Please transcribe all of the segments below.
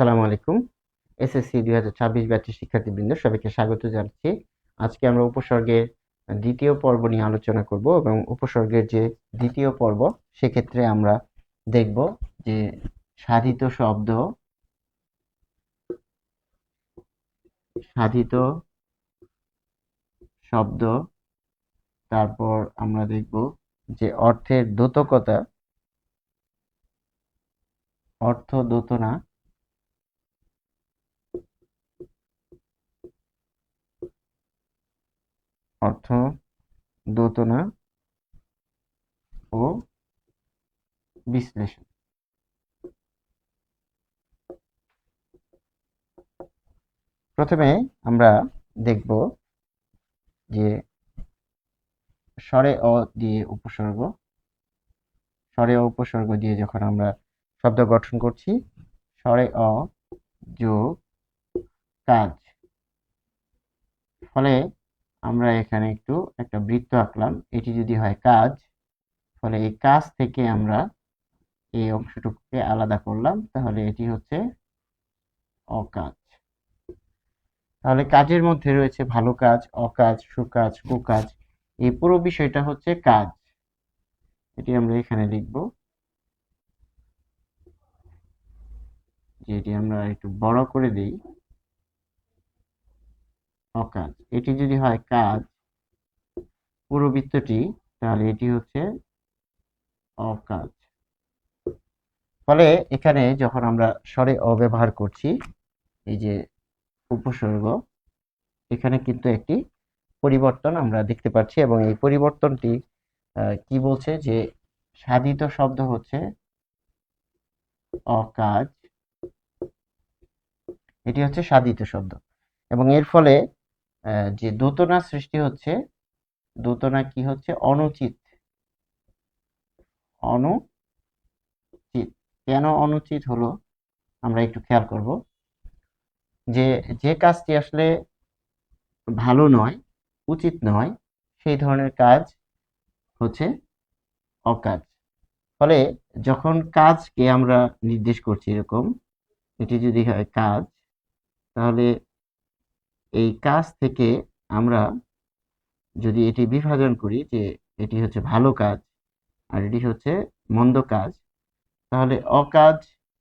আসসালামু আলাইকুম। এসএসসি দুই হাজার ছাব্বিশ ব্যাচের শিক্ষার্থীবৃন্দ, সবাইকে স্বাগত জানাচ্ছি। আজকে আমরা উপসর্গের দ্বিতীয় পর্ব নিয়ে আলোচনা করব এবং উপসর্গের যে দ্বিতীয় পর্ব, সেক্ষেত্রে আমরা দেখব যে সাধিত শব্দ সাধিত শব্দ, তারপর আমরা দেখব যে অর্থের দ্যোতকতা অর্থ দোতনা অর্থ দোতনা ও বিশ্লেষণ। প্রথমে আমরা দেখব যে স্বরে অ দিয়ে উপসর্গ, স্বরে অ উপসর্গ দিয়ে যখন আমরা শব্দ গঠন করছি, স্বরে অ যোগ কাজ। ফলে আমরা এখানে একটু একটা বৃত্ত আঁকলাম। এটি যদি হয় কাজ, ফলে এই কাজ থেকে আমরা এই অংশটুকুকে আলাদা করলাম। তাহলে এটি হচ্ছে অকাজ। তাহলে কাজের মধ্যে রয়েছে ভালো কাজ, অকাজ, সুকাজ, কুকাজ। এই পুরো বিষয়টা হচ্ছে কাজ। এটি আমরা এখানে লিখব। যেটি আমরা একটু বড় করে দিই। অকাজ। এটি যদি হয় কাজ, পুরো বৃত্তটি, তাহলে এটি হচ্ছে অকাজ। ফলে এখানে যখন আমরা স্বরে অব্যবহার করছি, এই যে উপসর্গ, এখানে কিন্তু একটি পরিবর্তন আমরা দেখতে পাচ্ছি এবং এই পরিবর্তনটি কি বলছে যে সাধিত শব্দ হচ্ছে অকাজ। এটি হচ্ছে সাধিত শব্দ। এবং এর ফলে যে দোতনা সৃষ্টি হচ্ছে, দোতনা কি হচ্ছে? অনুচিত। অনুচিত। কেন অনুচিত হলো? আমরা একটু খেয়াল করব। যে যে কাজটি আসলে ভালো নয়, উচিত নয়, সেই ধরনের কাজ হচ্ছে অকাজ। ফলে যখন কাজকে আমরা নির্দেশ করছি এরকম, এটি যদি হয় কাজ, তাহলে এই কাজ থেকে আমরা যদি এটি বিভাজন করি যে এটি হচ্ছে ভালো কাজ আর এটি হচ্ছে মন্দ কাজ, তাহলে অকাজ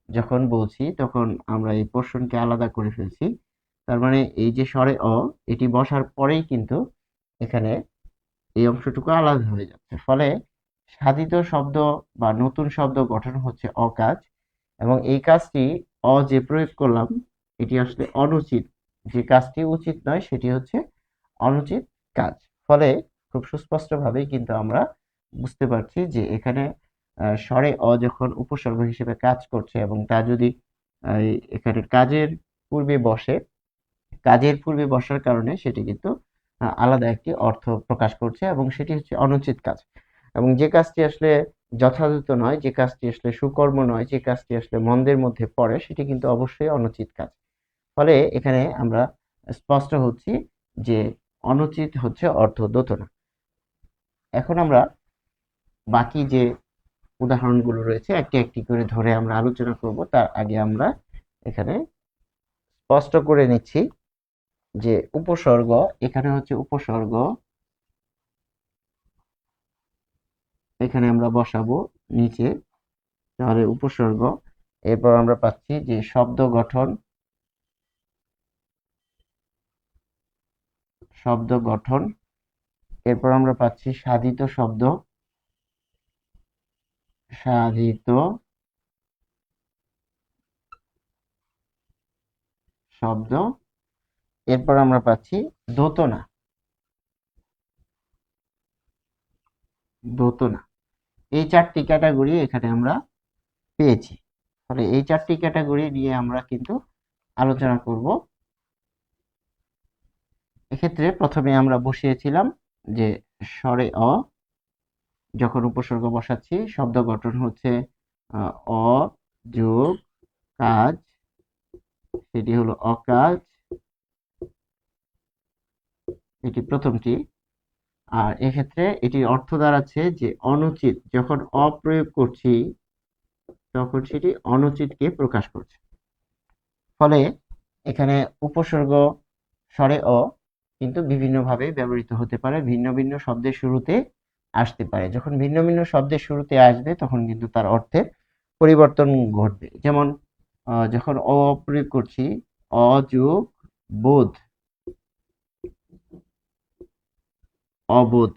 যখন বলছি তখন আমরা এই পোর্শনকে আলাদা করে ফেলছি। তার মানে এই যে স্বরে অ, এটি বসার পরেই কিন্তু এখানে এই অংশটুকু আলাদা হয়ে যাচ্ছে। ফলে সাধিত শব্দ বা নতুন শব্দ গঠন হচ্ছে অকাজ এবং এই কাজটি অ যে প্রয়োগ করলাম, এটি আসলে অনুচিত। যে কাজটি উচিত নয়, সেটি হচ্ছে অনুচিত কাজ। ফলে খুব সুস্পষ্টভাবেই কিন্তু আমরা বুঝতে পারছি যে এখানে স্বরে অ যখন উপসর্গ হিসেবে কাজ করছে এবং তা যদি এখানে কাজের পূর্বে বসে, কাজের পূর্বে বসার কারণে সেটি কিন্তু আলাদা একটি অর্থ প্রকাশ করছে এবং সেটি হচ্ছে অনুচিত কাজ। এবং যে কাজটি আসলে যথাযথ নয়, যে কাজটি আসলে সুকর্ম নয়, যে কাজটি আসলে মন্দের মধ্যে পড়ে, সেটি কিন্তু অবশ্যই অনুচিত কাজ। ফলে এখানে আমরা স্পষ্ট হচ্ছি যে অনুচিত হচ্ছে অর্থ দোতনা। এখন আমরা বাকি যে উদাহরণগুলো রয়েছে, একটি একটি করে ধরে আমরা আলোচনা করব। তার আগে আমরা এখানে স্পষ্ট করে নিচ্ছি যে উপসর্গ, এখানে হচ্ছে উপসর্গ, এখানে আমরা বসাবো নিচে, তাহলে উপসর্গ, এরপর আমরা পাচ্ছি যে শব্দ গঠন শব্দ গঠন। এরপর আমরা পাচ্ছি সাধিত শব্দ। সাধিত শব্দ। এরপর আমরা পাচ্ছি দোতনা। দোতনা। এই চারটি ক্যাটাগরি এখানে আমরা পেয়েছি। তাহলে এই চারটি ক্যাটাগরি নিয়ে আমরা কিন্তু আলোচনা করব। এক্ষেত্রে প্রথমে আমরা বসিয়েছিলাম যে স্বরে অ, যখন উপসর্গ বসাচ্ছি, শব্দ গঠন হচ্ছে অ, যোগ, কাজ, সেটি হলো অকাজ। এটি প্রথমটি। আর এক্ষেত্রে এটির অর্থ দাঁড়াচ্ছে যে অনুচিত, যখন অপ্রয়োগ করছি, তখন সেটি অনুচিতকে প্রকাশ করছে। ফলে এখানে উপসর্গ স্বরে অ কিন্তু বিভিন্নভাবে ব্যবহৃত হতে পারে, ভিন্ন ভিন্ন শব্দের শুরুতে আসতে পারে। যখন ভিন্ন ভিন্ন শব্দের শুরুতে আসবে, তখন কিন্তু তার অর্থের পরিবর্তন ঘটবে। যেমন যখন অ প্রয়োগ করছি, অযোগ বোধ, অবোধ,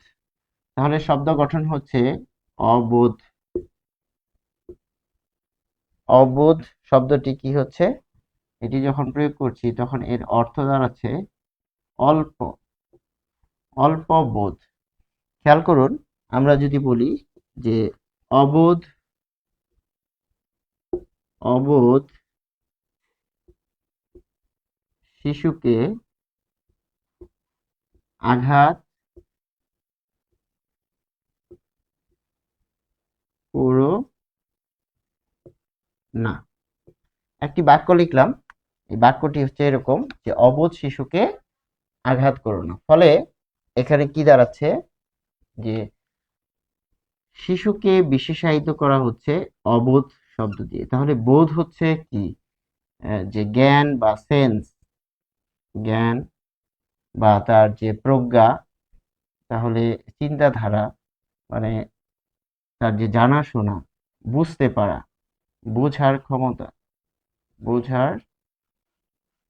তাহলে শব্দ গঠন হচ্ছে অবোধ। অবোধ শব্দটি কি হচ্ছে? এটি যখন প্রয়োগ করছি, তখন এর অর্থ দাঁড়াচ্ছে অল্প অল্প বোধ। খেয়াল করুন, আমরা যদি বলি যে অবোধ অবোধ শিশুকে আঘাত করো না। একটি বাক্য লিখলাম, এই বাক্যটি হচ্ছে এরকম যে অবোধ শিশুকে আঘাত করো না। ফলে এখানে কি দাঁড়াচ্ছে? যে শিশুকে বিশেষায়িত করা হচ্ছে অবোধ শব্দ দিয়ে। তাহলে বোধ হচ্ছে কি? যে জ্ঞান বা সেন্স জ্ঞান বা তার যে প্রজ্ঞা, তাহলে চিন্তাধারা মানে তার যে জানাশোনা, বুঝতে পারা, বোঝার ক্ষমতা বোঝার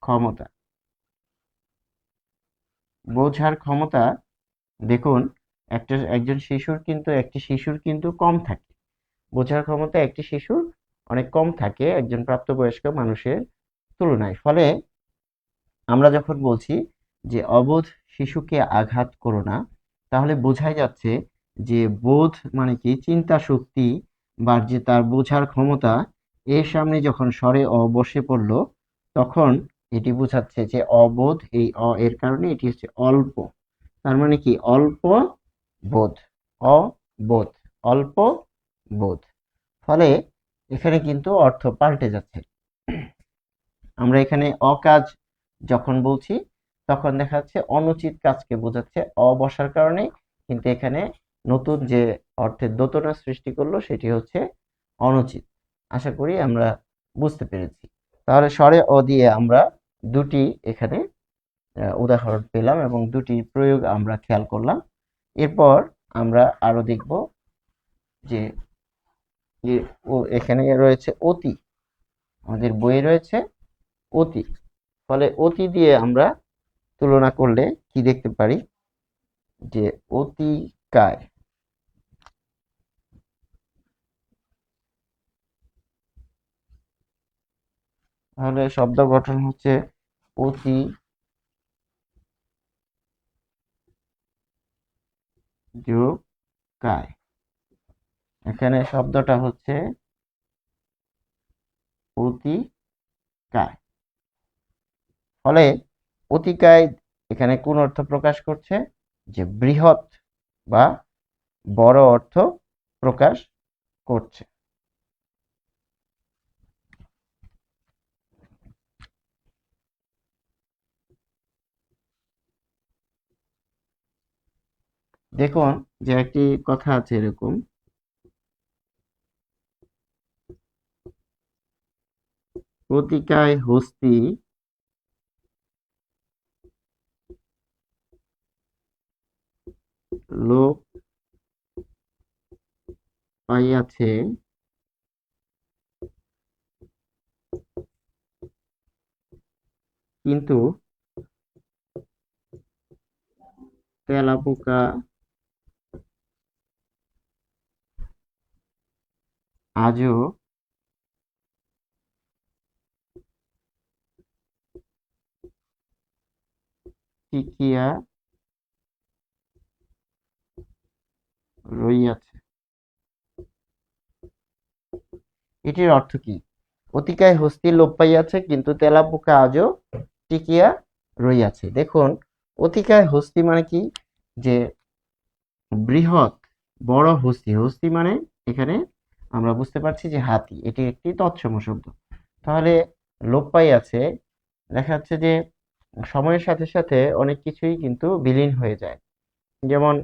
ক্ষমতা। বোঝার ক্ষমতা, দেখুন, একটা, একজন শিশুর কিন্তু, একটি শিশুর কিন্তু কম থাকে। বোঝার ক্ষমতা একটি শিশুর অনেক কম থাকে একজন প্রাপ্তবয়স্ক মানুষের তুলনায়। ফলে আমরা যখন বলছি যে অবোধ শিশুকে আঘাত করো না, তাহলে বোঝাই যাচ্ছে যে বোধ মানে কি? চিন্তা শক্তি বা যে তার বোঝার ক্ষমতা, এর সামনে যখন স্বরে অ বসে পড়ল, তখন এটি বোঝাচ্ছে যে অবোধ, এই অ এর কারণে এটি হচ্ছে অল্প। তার মানে কি? অল্প বোধ। অবোধ। অল্প বোধ। ফলে এখানে কিন্তু অর্থ পাল্টে যাচ্ছে। আমরা এখানে অকাজ যখন বলছি, তখন দেখা যাচ্ছে অনুচিত কাজকে বোঝাচ্ছে। অ বসার কারণে কিন্তু এখানে নতুন যে অর্থের দোতনা সৃষ্টি করল, সেটি হচ্ছে অনুচিত। আশা করি আমরা বুঝতে পেরেছি। তাহলে স্বরে অ দিয়ে আমরা দুটি এখানে উদাহরণ পেলাম এবং দুটি প্রয়োগ আমরা খেয়াল করলাম। এরপর আমরা আরও দেখব যে যে ও এখানে রয়েছে অতি, আমাদের বইয়ে রয়েছে অতি। ফলে অতি দিয়ে আমরা তুলনা করলে কি দেখতে পারি? যে অতিকায়। তাহলে শব্দ গঠন হচ্ছে অতি যোগ কায় এখানে শব্দটা হচ্ছে অতিকায় ফলে অতিকায় এখানে কোন অর্থ প্রকাশ করছে? যে বৃহৎ বা বড় অর্থ প্রকাশ করছে। দেখুন যে একটি কথা আছে এরকম। প্রতিকায় হস্তি লোক পাইয়াছে কিন্তু তেলাপোকা আজও টিকিয়া রইয়াছে। এটির অর্থ কি? অতিকায় হস্তি লোপ পাইয়াছে, কিন্তু তেলাপোকা আজও টিকিয়া রইয়াছে। দেখুন, অতিকায় হস্তি মানে কি? যে বৃহৎ বড় হস্তি। হস্তি মানে এখানে আমরা বুঝতে পারছি যে হাতি, এটি একটি তৎসম শব্দ। তাহলে লোপ পাই আছে, দেখা যাচ্ছে যে সময়ের সাথে সাথে অনেক কিছুই কিন্তু বিলীন হয়ে যায়। যেমন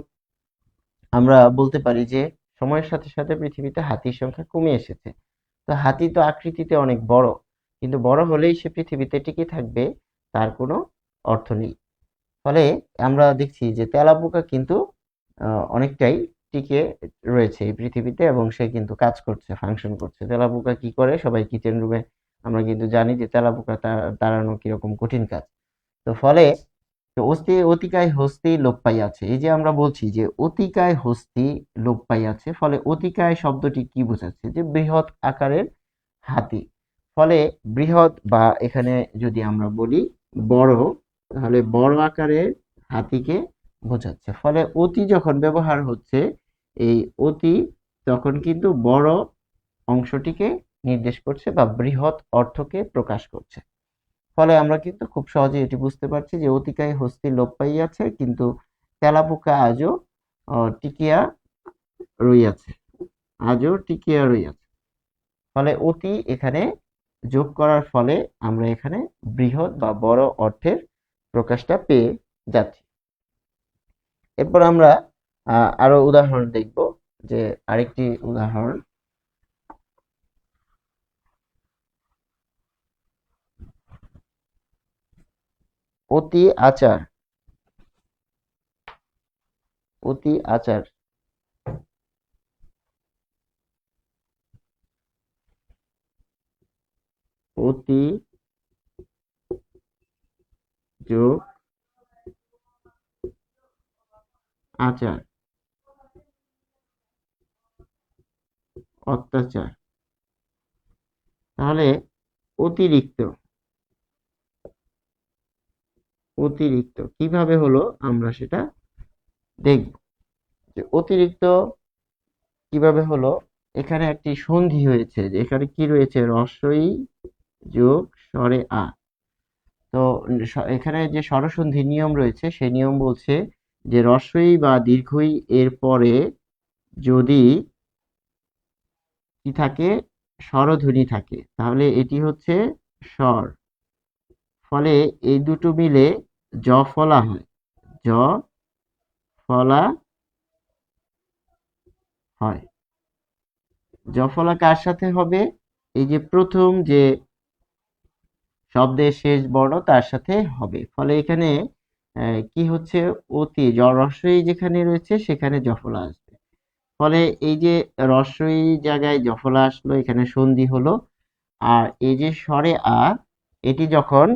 আমরা বলতে পারি যে সময়ের সাথে সাথে পৃথিবীতে হাতির সংখ্যা কমে এসেছে। তো হাতি তো আকৃতিতে অনেক বড়, কিন্তু বড় হলেই সে পৃথিবীতে টিকে থাকবে, তার কোনো অর্থ নেই। ফলে আমরা দেখছি যে তেলাপোকা কিন্তু অনেকটাই টিকে রয়েছে এই পৃথিবীতে এবং সে কিন্তু কাজ করছে ফাংশন করছে। তেলাপোকা কি করে? সবাই কিচেন রুমে আমরা কিন্তু জানি যে তেলাপোকা তাড়ানো কীরকম কঠিন কাজ। তো ফলে তো অস্তি অতিকায় হস্তি লোপ পাইয়াছে এই যে আমরা বলছি যে অতিকায় হস্তি লোপ পাইয়াছে ফলে অতিকায় শব্দটি কি বোঝাচ্ছে? যে বৃহৎ আকারের হাতি। ফলে বৃহৎ বা এখানে যদি আমরা বলি বড়, তাহলে বড় আকারের হাতিকে বোঝাচ্ছে। ফলে অতি যখন ব্যবহার হচ্ছে, এই অতি তখন কিন্তু বড় অংশটিকে নির্দেশ করছে বা বৃহৎ অর্থকে প্রকাশ করছে। ফলে আমরা কিন্তু খুব সহজে এটি বুঝতে পারছি যে অতিকায় হস্তি লোপ পাইয়াছে, কিন্তু তেলাপোকা আজও টিকিয়া রইয়াছে। আজও টিকিয়া রইয়াছে। ফলে অতি এখানে যোগ করার ফলে আমরা এখানে বৃহৎ বা বড় অর্থের প্রকাশটা পেয়ে যাচ্ছি। এরপর আমরা আরও উদাহরণ দেখব যে আরেকটি উদাহরণ। অতি আচার। অতি আচার। অতি যোগ আচার। অত্যাচার। তাহলে অতিরিক্ত। অতিরিক্ত। কীভাবে হলো আমরা সেটা দেখব। যে অতিরিক্ত কীভাবে হলো? এখানে একটি সন্ধি হয়েছে যে এখানে কি রয়েছে? রস্বই যোগ স্বরে আ। তো এখানে যে স্বরসন্ধি নিয়ম রয়েছে সেই নিয়ম বলছে যে রস্বই বা দীর্ঘই এর পরে যদি কি থাকে? স্বরধ্বনি থাকে। তাহলে এটি হচ্ছে স্বর। ফলে এই দুটো মিলে জ ফলা হয়। জ ফলা হয়। জফলা কার সাথে হবে? এই যে প্রথম যে শব্দের শেষ বর্ণ তার সাথে হবে। ফলে এখানে কি হচ্ছে? অতি জ রস্বই যেখানে রয়েছে, সেখানে জফলা আসবে। ফলে এই যে রস্বই জায়গায় জফলা আসলো, এখানে সন্ধি হলো, আর এই যে স্বরে আ, এটি যখন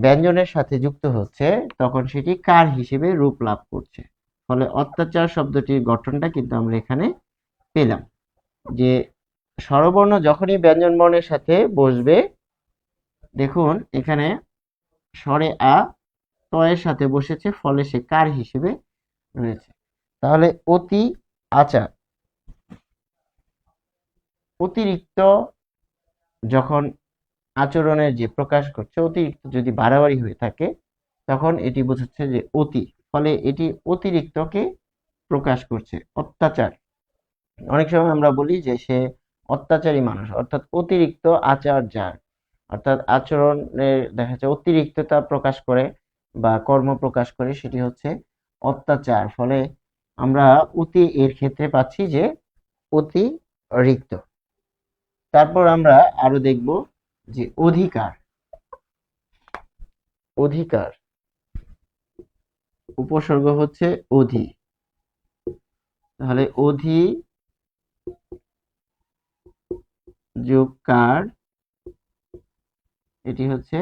ব্যঞ্জনের সাথে যুক্ত হচ্ছে, তখন সেটি কার হিসেবে রূপ লাভ করছে? ফলে অত্যাচার শব্দটির গঠনটা কিন্তু আমরা এখানে পেলাম। যে স্বরবর্ণ যখনই ব্যঞ্জন বর্ণের সাথে বসবে, দেখুন, এখানে স্বরে আ তয়ের সাথে বসেছে, ফলে সে কার হিসেবে রয়েছে? তাহলে অতি আচার। অতিরিক্ত যখন আচরণের যে প্রকাশ করছে অতিরিক্ত যদি বাড়াবাড়ি হয়ে থাকে, তখন এটি বোঝাচ্ছে যে অতি, ফলে এটি অতিরিক্তকে প্রকাশ করছে, অত্যাচার। অনেক সময় আমরা বলি যে সে অত্যাচারী মানুষ, অর্থাৎ অতিরিক্ত আচার যার, অর্থাৎ আচরণের দেখা যাচ্ছে অতিরিক্ততা প্রকাশ করে বা কর্ম প্রকাশ করে সেটি হচ্ছে অত্যাচার। ফলে আমরা অতি এর ক্ষেত্রে পাচ্ছি যে অতি রিক্ত। তারপর আমরা আরও দেখব যে অধিকার। অধিকার। উপসর্গ হচ্ছে অধি। তাহলে অধি যোগ কার এটি হচ্ছে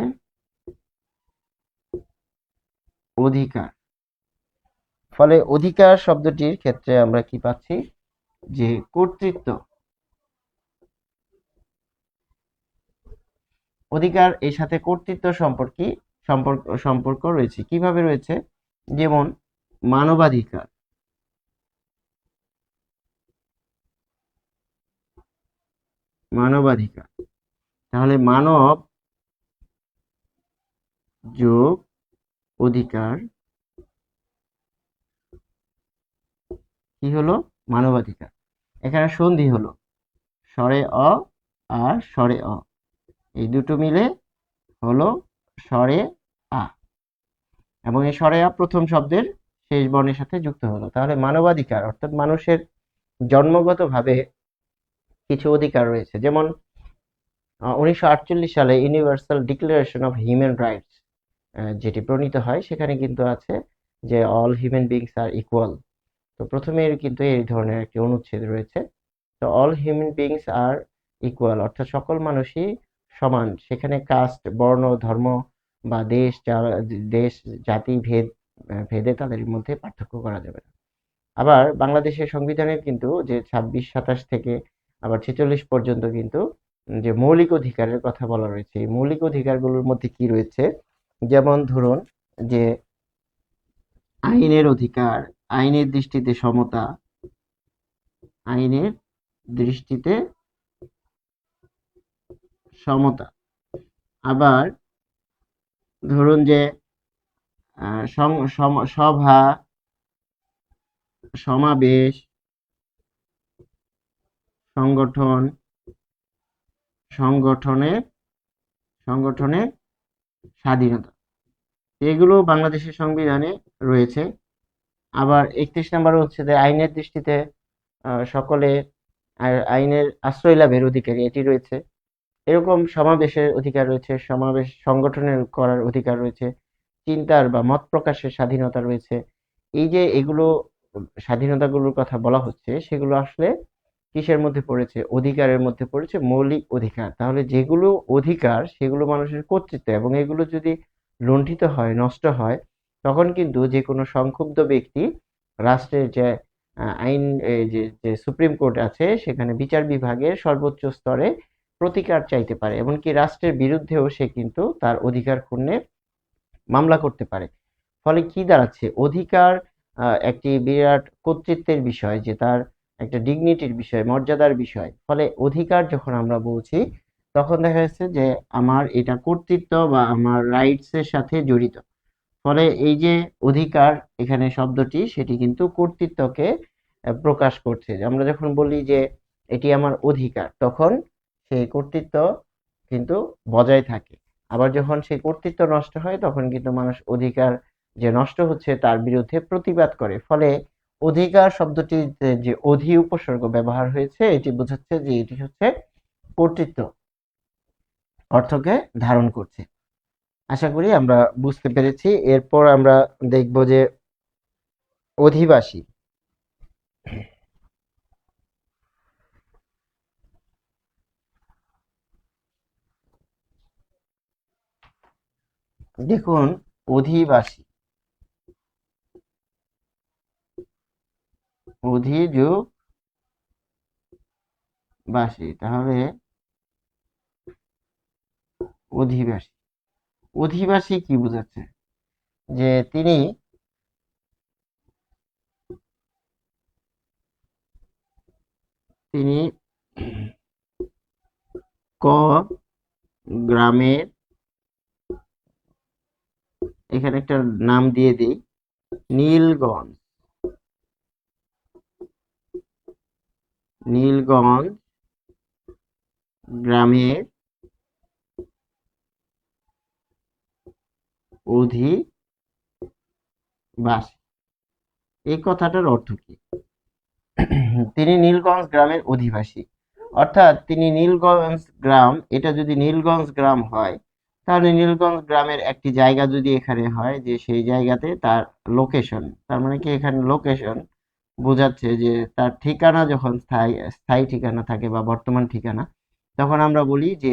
অধিকার। ফলে অধিকার শব্দটির ক্ষেত্রে আমরা কি পাচ্ছি? যে কর্তৃত্ব। অধিকার এর সাথে কর্তৃত্ব সম্পর্কে, সম্পর্ক সম্পর্ক রয়েছে। কীভাবে রয়েছে? যেমন মানবাধিকার। মানবাধিকার। তাহলে মানব যোগ অধিকার কি হলো? মানবাধিকার। এখানে সন্ধি হলো। স্বরে অ আর স্বরে অ। এই দুটো মিলে হলো স্বরে আ। এবং এই স্বরে আ প্রথম শব্দের শেষ বর্ণের সাথে যুক্ত হলো। তাহলে মানবাধিকার, অর্থাৎ মানুষের জন্মগতভাবে কিছু অধিকার রয়েছে। যেমন উনিশশো আটচল্লিশ সালে universal declaration of human rights যেটি প্রণীত হয়, সেখানে কিন্তু আছে যে all human beings are equal তো প্রথমে কিন্তু এই ধরনের একটি অনুচ্ছেদ রয়েছে। তো all human beings are equal অর্থাৎ সকল মানুষই সমান। সেখানে কাস্ট বর্ণ, ধর্ম বা দেশ দেশ, জাতি, ভেদ ভেদে তাদের মধ্যে পার্থক্য করা যাবে না। আবার বাংলাদেশের সংবিধানের কিন্তু যে ছাব্বিশ, সাতাশ থেকে আবার ছেচল্লিশ পর্যন্ত কিন্তু যে মৌলিক অধিকারের কথা বলা রয়েছে, এই মৌলিক অধিকারগুলোর মধ্যে কি রয়েছে? যেমন ধরুন যে আইনের অধিকার, আইনের দৃষ্টিতে সমতা, আইনের দৃষ্টিতে সমতা। আবার ধরুন যে সভা, সমাবেশ, সংগঠন, সংগঠনের সংগঠনের স্বাধীনতা। এগুলো বাংলাদেশের সংবিধানে রয়েছে। আবার একত্রিশ নম্বর হচ্ছে যে আইনের দৃষ্টিতে সকলে আইনের আশ্রয় লাভের অধিকারী এটি রয়েছে। এরকম সমাবেশের অধিকার রয়েছে, সমাবেশ সংগঠনের করার অধিকার রয়েছে, চিন্তার বা মত প্রকাশের স্বাধীনতা রয়েছে। এই যে এগুলো স্বাধীনতাগুলোর কথা বলা হচ্ছে, সেগুলো আসলে কিসের মধ্যে পড়েছে? অধিকারের মধ্যে পড়েছে, মৌলিক অধিকার। তাহলে যেগুলো অধিকার, সেগুলো মানুষের কর্তৃত্ব এবং এগুলো যদি লুণ্ঠিত হয়, নষ্ট হয়, তখন কিন্তু যে কোনো সংক্ষুব্ধ ব্যক্তি রাষ্ট্রের যে আইন যে যে সুপ্রিম কোর্ট আছে, সেখানে বিচার বিভাগের সর্বোচ্চ স্তরে প্রতিকার চাইতে পারে। এমনকি রাষ্ট্রের বিরুদ্ধেও সে কিন্তু তার অধিকার ক্ষুণ্ণের মামলা করতে পারে। ফলে কি দাঁড়াচ্ছে? অধিকার একটি বিরাট কর্তৃত্বের বিষয়, যে তার একটা ডিগনিটির বিষয়, মর্যাদার বিষয়। ফলে অধিকার, যখন আমরা বলছি তখন দেখা যাচ্ছে যে আমার এটা কর্তৃত্ব বা আমার রাইটস এর সাথে জড়িত। ফলে এই যে অধিকার এখানে শব্দটি, সেটি কিন্তু কর্তৃত্বকে প্রকাশ করছে। যে আমরা যখন বলি যে এটি আমার অধিকার, তখন সেই কর্তৃত্ব কিন্তু বজায় থাকে। আবার যখন সেই কর্তৃত্ব নষ্ট হয়, তখন কিন্তু মানুষ অধিকার যে নষ্ট হচ্ছে, তার বিরুদ্ধে প্রতিবাদ করে। ফলে অধিকার শব্দটিতে যে অধি উপসর্গ ব্যবহার হয়েছে, এটি বোঝাচ্ছে যে এটি হচ্ছে কর্তৃত্ব। অর্থকে ধারণ করছে। আশা করি আমরা বুঝতে পেরেছি। এরপর আমরা দেখব যে অধিবাসী। দেখুন, অধিবাসী। অধি যোগ বাসী তাহলে অধিবাসী। অধিবাসী কি বোঝাচ্ছে? যে তিনি তিনি ক গ্রামের এখানে একটা নাম দিয়ে দিই, নীলগঞ্জ। নীলগঞ্জ গ্রামের অধিবাসী এই কথাটার অর্থ কি? তিনি নীলগঞ্জ গ্রামের অধিবাসী। অর্থাৎ তিনি নীলগঞ্জ গ্রাম, এটা যদি নীলগঞ্জ গ্রাম হয়, তাহলে নীলগঞ্জ গ্রামের একটি জায়গা যদি এখানে হয়, যে সেই জায়গাতে তার লোকেশন তার মানে কি এখানে লোকেশন বোঝাচ্ছে যে তার ঠিকানা যখন স্থায়ী স্থায়ী ঠিকানা থাকে বা বর্তমান ঠিকানা, তখন আমরা বলি যে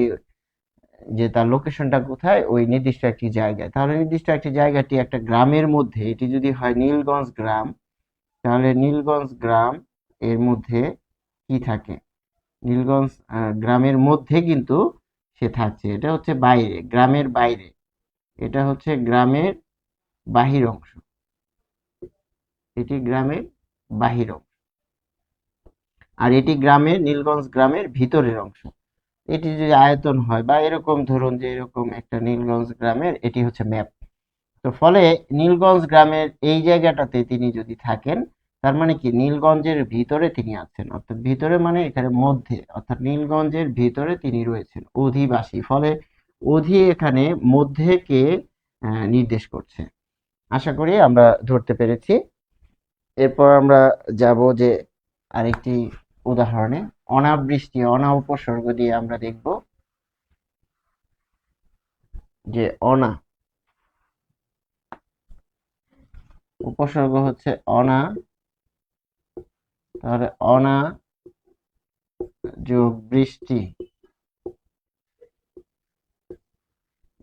যে তার লোকেশনটা কোথায়, ওই নির্দিষ্ট একটি জায়গায়। তাহলে নির্দিষ্ট একটি জায়গাটি একটা গ্রামের মধ্যে, এটি যদি হয় নীলগঞ্জ গ্রাম, তাহলে নীলগঞ্জ গ্রাম এর মধ্যে কি থাকে? নীলগঞ্জ গ্রামের মধ্যে কিন্তু সে থাকছে। এটা হচ্ছে বাইরে, গ্রামের বাইরে। এটা হচ্ছে গ্রামের বাহির অংশ। এটি গ্রামের বাহির অংশ। আর এটি গ্রামের, নীলগঞ্জ গ্রামের ভিতরের অংশ। এটি যদি আয়তন হয় বা এরকম ধরুন যে এরকম একটা নীলগঞ্জ গ্রামের, এটি হচ্ছে ম্যাপ। তো ফলে নীলগঞ্জ গ্রামের এই জায়গাটাতে তিনি যদি থাকেন, তার মানে কি? নীলগঞ্জের ভিতরে তিনি আছেন। অর্থাৎ ভিতরে মানে এখানে মধ্যে, অর্থাৎ নীলগঞ্জের ভিতরে তিনি রয়েছেন, অধিবাসী। ফলে অধি এখানে মধ্যেকে নির্দেশ করছে। আশা করি আমরা ধরতে পেরেছি। এরপর আমরা যাব যে আরেকটি উদাহরণে। অনাবৃষ্টি অনা উপসর্গ দিয়ে আমরা দেখব যে অনা, উপসর্গ হচ্ছে অনা, তাহলে অনা যোগ বৃষ্টি,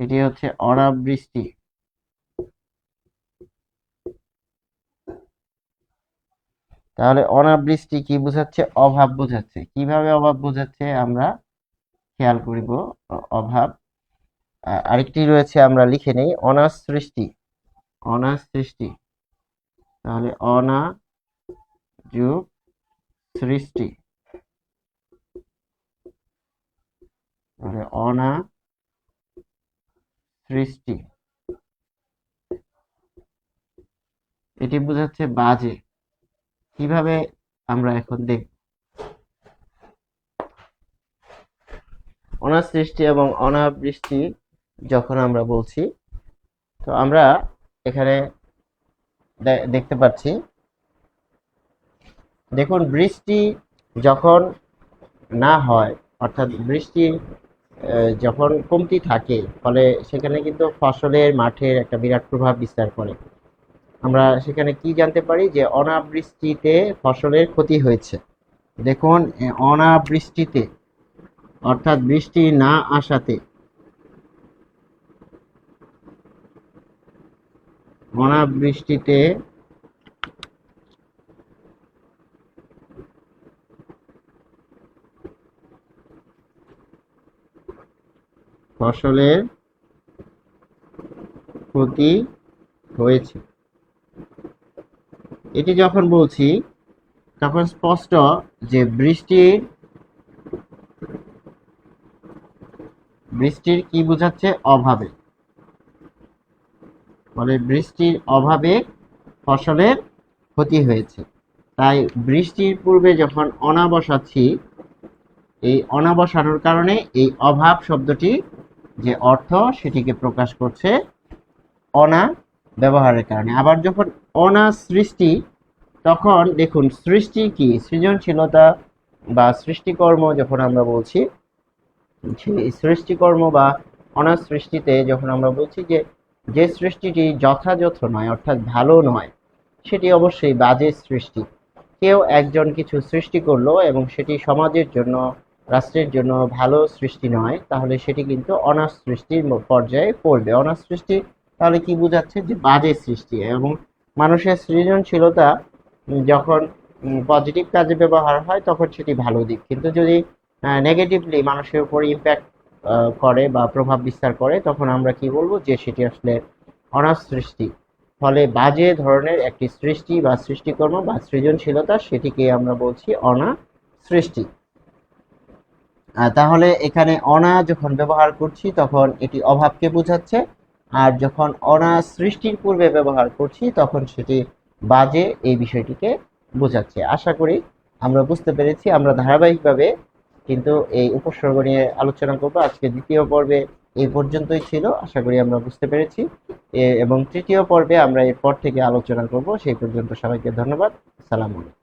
এটি হচ্ছে অনাবৃষ্টি। তাহলে অনাবৃষ্টি কি বোঝাচ্ছে? অভাব বোঝাচ্ছে। কীভাবে অভাব বোঝাচ্ছে? আমরা খেয়াল করিব অভাব। আরেকটি রয়েছে আমরা লিখে নেই অনার সৃষ্টি অনার সৃষ্টি তাহলে অনা যুগ সৃষ্টি। তাহলে অনা সৃষ্টি। এটি বোঝাচ্ছে বাজে। কীভাবে আমরা এখন দেখ অনার সৃষ্টি এবং অনাবৃষ্টি যখন আমরা বলছি, তো আমরা এখানে দেখতে পাচ্ছি। দেখুন, বৃষ্টি যখন না হয়, অর্থাৎ বৃষ্টি যখন কমতি থাকে, ফলে সেখানে কিন্তু ফসলের মাঠের একটা বিরাট প্রভাব বিস্তার করে। আমরা সেখানে কি জানতে পারি? যে অনাবৃষ্টিতে ফসলের ক্ষতি হয়েছে। দেখুন অনাবৃষ্টিতে, অর্থাৎ বৃষ্টি না আসাতে, অনাবৃষ্টিতে ফসলের ক্ষতি হয়েছে। এটি যখন বলছি, তখন স্পষ্ট যে বৃষ্টির বৃষ্টির কি বোঝাচ্ছে? অভাবে। ফলে বৃষ্টির অভাবে ফসলের ক্ষতি হয়েছে। তাই বৃষ্টির পূর্বে যখন অনা বসাচ্ছি, এই অনা বসানোর কারণে এই অভাব শব্দটি যে অর্থ সেটিকে প্রকাশ করছে অনা ব্যবহারের কারণে। আবার যখন অনা সৃষ্টি, তখন দেখুন সৃষ্টি কি? সৃজনশীলতা বা সৃষ্টিকর্ম যখন আমরা বলছি সৃষ্টিকর্ম বা অনার সৃষ্টিতে যখন আমরা বলছি যে যে সৃষ্টিটি যথাযথ নয়, অর্থাৎ ভালো নয়, সেটি অবশ্যই বাজে সৃষ্টি। কেউ একজন কিছু সৃষ্টি করল এবং সেটি সমাজের জন্য, রাষ্ট্রের জন্য ভালো সৃষ্টি নয়, তাহলে সেটি কিন্তু অনার সৃষ্টির পর্যায়ে পড়বে। অনার সৃষ্টি তাহলে কি বোঝাচ্ছে যে বাজে সৃষ্টি এবং মানুষের সৃজনশীলতা যখন পজিটিভ কাজে ব্যবহার হয়, তখন সেটি ভালো দিক। কিন্তু যদি নেগেটিভলি মানুষের উপর ইম্প্যাক্ট করে বা প্রভাব বিস্তার করে, তখন আমরা কি বলব যে সেটি আসলে অনার সৃষ্টি ফলে বাজে ধরনের একটি সৃষ্টি বা সৃষ্টিকর্ম বা সৃজনশীলতা, সেটিকে আমরা বলছি অনা সৃষ্টি তাহলে এখানে অনা যখন ব্যবহার করছি, তখন এটি অভাবকে বোঝাচ্ছে আর যখন অনা সৃষ্টির পূর্বে ব্যবহার করছি, তখন সেটি বাজে এই বিষয়টিকে বোঝাচ্ছে। আশা করি আমরা বুঝতে পেরেছি, আমরা ধারাবাহিকভাবে কিন্তু এই উপসর্গ নিয়ে আলোচনা করব। আজকে দ্বিতীয় পর্বে এই পর্যন্তই ছিল, আশা করি আমরা বুঝতে পেরেছি। এবং তৃতীয় পর্বে আমরা এরপর থেকে আলোচনা করব। সেই পর্যন্ত সবাইকে ধন্যবাদ। সালাম আলাইকুম।